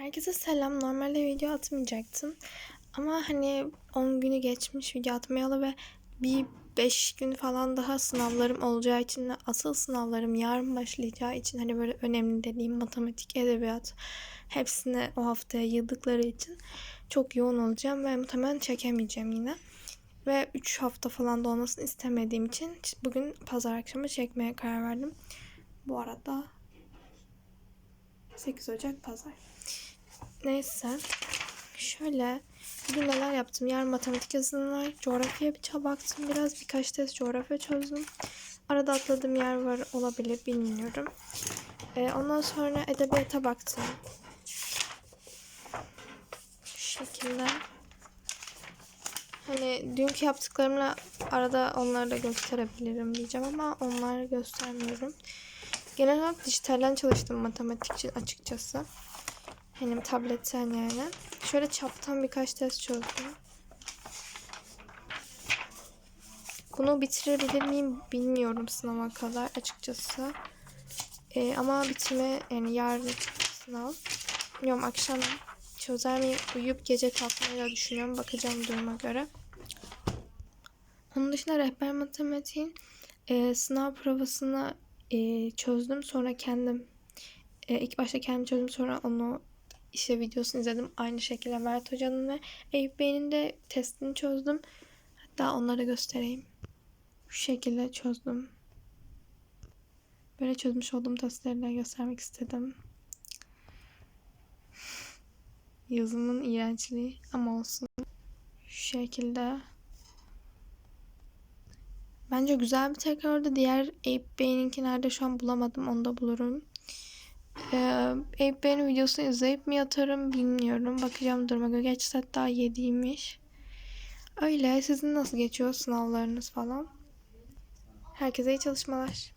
Herkese selam. Normalde video atmayacaktım. Ama hani 10 günü geçmiş video atmayalı ve bir 5 gün falan daha sınavlarım olacağı için asıl sınavlarım yarın başlayacağı için hani böyle önemli dediğim matematik, edebiyat hepsini o haftaya yıldıkları için çok yoğun olacağım ve muhtemelen çekemeyeceğim yine. Ve 3 hafta falan da olmasını istemediğim için bugün pazar akşamı çekmeye karar verdim. Bu arada 8 Ocak pazar. Neyse. Şöyle bugün neler yaptım? Yarın matematik yazılım var. Coğrafyaya bir baktım. Biraz birkaç test coğrafya çözdüm. Arada atladığım yer var olabilir bilmiyorum. Ee, ondan sonra edebiyata baktım. Şu şekilde. Hani dünkü yaptıklarımla arada onları da gösterebilirim diyeceğim ama onları göstermiyorum. Genel olarak dijitalden çalıştım matematik için açıkçası. Hani tabletten yani. Şöyle çaptan birkaç test çözdüm. Bunu bitirebilir miyim bilmiyorum sınava kadar açıkçası. Ee, ama bitirme yani yarın sınav. Bilmiyorum akşam çözer miyim? Uyuyup gece kalkmayı da düşünüyorum. Bakacağım duruma göre. Onun dışında rehber matematiğin e, sınav provasını e, çözdüm. Sonra kendim e, ilk başta kendim çözdüm. Sonra onu işte videosunu izledim. Aynı şekilde Mert Hoca'nın ve Eyüp Bey'in de testini çözdüm. Hatta onları göstereyim. Şu şekilde çözdüm. Böyle çözmüş olduğum testleri göstermek istedim. Yazımın iğrençliği ama olsun. Şu şekilde. Bence güzel bir tekrardı. Diğer Eyüp Bey'ininki nerede şu an bulamadım. Onu da bulurum. Ee, videosunu izleyip mi yatarım bilmiyorum. Bakacağım duruma göre. Geç saat daha 7'ymiş. Öyle. Sizin nasıl geçiyor sınavlarınız falan? Herkese iyi çalışmalar.